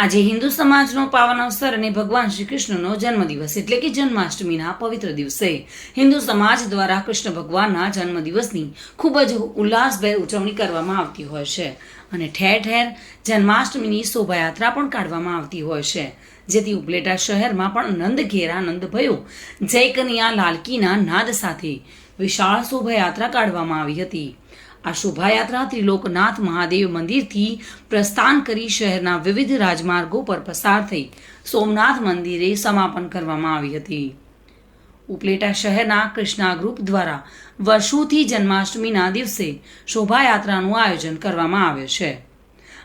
આજે હિન્દુ સમાજનો પાવન અવસર અને ભગવાન શ્રી કૃષ્ણનો જન્મદિવસ એટલે કે જન્માષ્ટમીના પવિત્ર દિવસે. હિન્દુ સમાજ દ્વારા કૃષ્ણ ભગવાનના જન્મદિવસની ખૂબ જ ઉલ્લાસભેર ઉજવણી કરવામાં આવતી હોય છે અને ઠેર ઠેર જન્માષ્ટમીની શોભાયાત્રા પણ કાઢવામાં આવતી હોય છે. જેથી ઉપલેટા શહેરમાં પણ નંદઘેર નંદ ભયો. જય કનિયા લાલકીના નાદ સાથે વિશાળ શોભાયાત્રા કાઢવામાં આવી હતી. આ શોભાયાત્રા ત્રિલોકનાથ મહાદેવ મંદિરથી પ્રસ્થાન કરી શહેરના વિવિધ રાજમાર્ગો પર પસાર થઈ સોમનાથ મંદિરે સમાપન કરવામાં આવી હતી. ઉપલેટા શહેરના કૃષ્ણા ગ્રુપ દ્વારા વર્ષોથી જન્માષ્ટમીના દિવસે શોભાયાત્રાનું આયોજન કરવામાં આવે છે.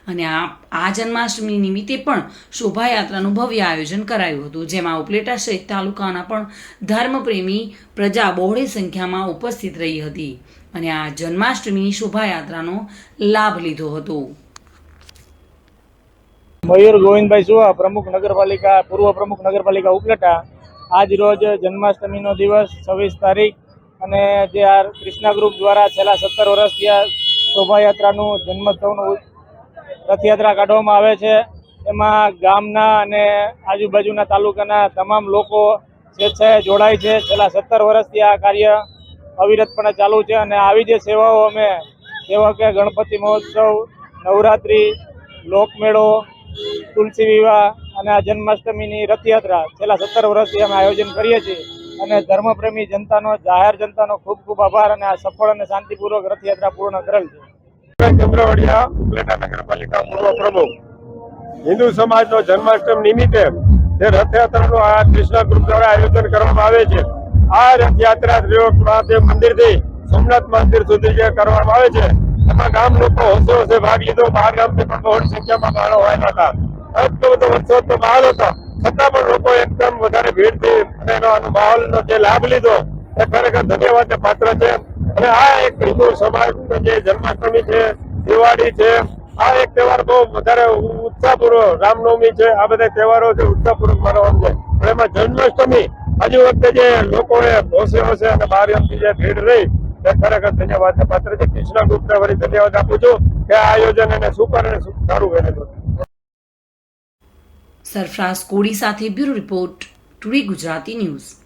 અને આ આ જન્માષ્ટમી નિમિત્તે પણ શોભાયાત્રાનું ભવ્ય આયોજન કરાયું હતું, જેમાં ઉપલેટા સહિત તાલુકાના પણ ધર્મપ્રેમી પ્રજા બહોળી સંખ્યામાં ઉપસ્થિત રહી હતી અને આ જન્માષ્ટમી શોભાયાત્રાનો લાભ લીધો હતો. મયુર ગોવિંદભાઈ સુવા, પ્રમુખ નગરપાલિકા, પૂર્વ પ્રમુખ નગરપાલિકા ઉપલેટા, આજ રોજ જન્માષ્ટમીનો દિવસ, છવ્વીસ તારીખ, અને જે આ કૃષ્ણા ગ્રુપ દ્વારા છેલ્લા સત્તર વર્ષથી આ શોભાયાત્રાનું જન્મોત્સવનું રથયાત્રા કાઢવામાં આવે છે. એમાં ગામના અને આજુબાજુના તાલુકાના તમામ લોકો સ્વેચ્છાએ જોડાય છે. છેલ્લા સત્તર વર્ષથી આ કાર્ય અવિરતપણે ચાલુ છે અને આવી જે સેવાઓ અમે જેવા કે ગણપતિ મહોત્સવ, નવરાત્રિ, લોકમેળો, તુલસી વિવાહ અને આ જન્માષ્ટમીની રથયાત્રા છેલ્લા સત્તર વર્ષથી અમે આયોજન કરીએ છીએ અને ધર્મપ્રેમી જનતાનો, જાહેર જનતાનો ખૂબ ખૂબ આભાર અને આ સફળ અને શાંતિપૂર્વક રથયાત્રા પૂર્ણ કરેલ છે. ચંદ્રવડિયા ઉપલેટા નગરપાલિકા જન્માષ્ટમી નિમિત્તે જે રથયાત્રાનું આ કૃષ્ણ ગ્રુપ દ્વારા આયોજન કરવામાં આવે છે, આ રથયાત્રા ત્રિલોક મહાદેવ મંદિરથી સોમનાથ મંદિર સુધી જે કરવામાં આવે છે, એમાં ગામ લોકો હોશે હોશે ભાગ લીધો, બહાર ગામથી પણ બહુ સંખ્યામાં ગાળો આવ્યા હતા. એટલો બધો વરસાદનો બહાર હતો, છતાં પણ લોકો એકદમ વધારે ભીડથી અને એનો માહોલનો જે લાભ લીધો, એ ખરેખર ધન્યવાદને પાત્ર છે. અને આ એક હિન્દુ સમાજનો જે જન્માષ્ટમી છે, દિવાળી છે, આ એક તહેવાર બહુ વધારે ઉત્સાહપૂર્વક, રામનવમી છે, આ બધા તહેવારો છે ઉત્સાહપૂર્વક મનાવવાનું છે. પણ એમાં જન્માષ્ટમી હજુ વખતે જે લોકોએ હોશે હોશે અને બહાર એમથી જે ભીડ રહી તે ખરેખર ધન્યવાદને પાત્ર છે કૃષ્ણ ગુપ્તા વળી ધન્યવાદ આપું છું કે આ આયોજન એને સુપર અને સારું કરેલું સરફરાઝ કોડી સાથે bureau report today Gujarati news.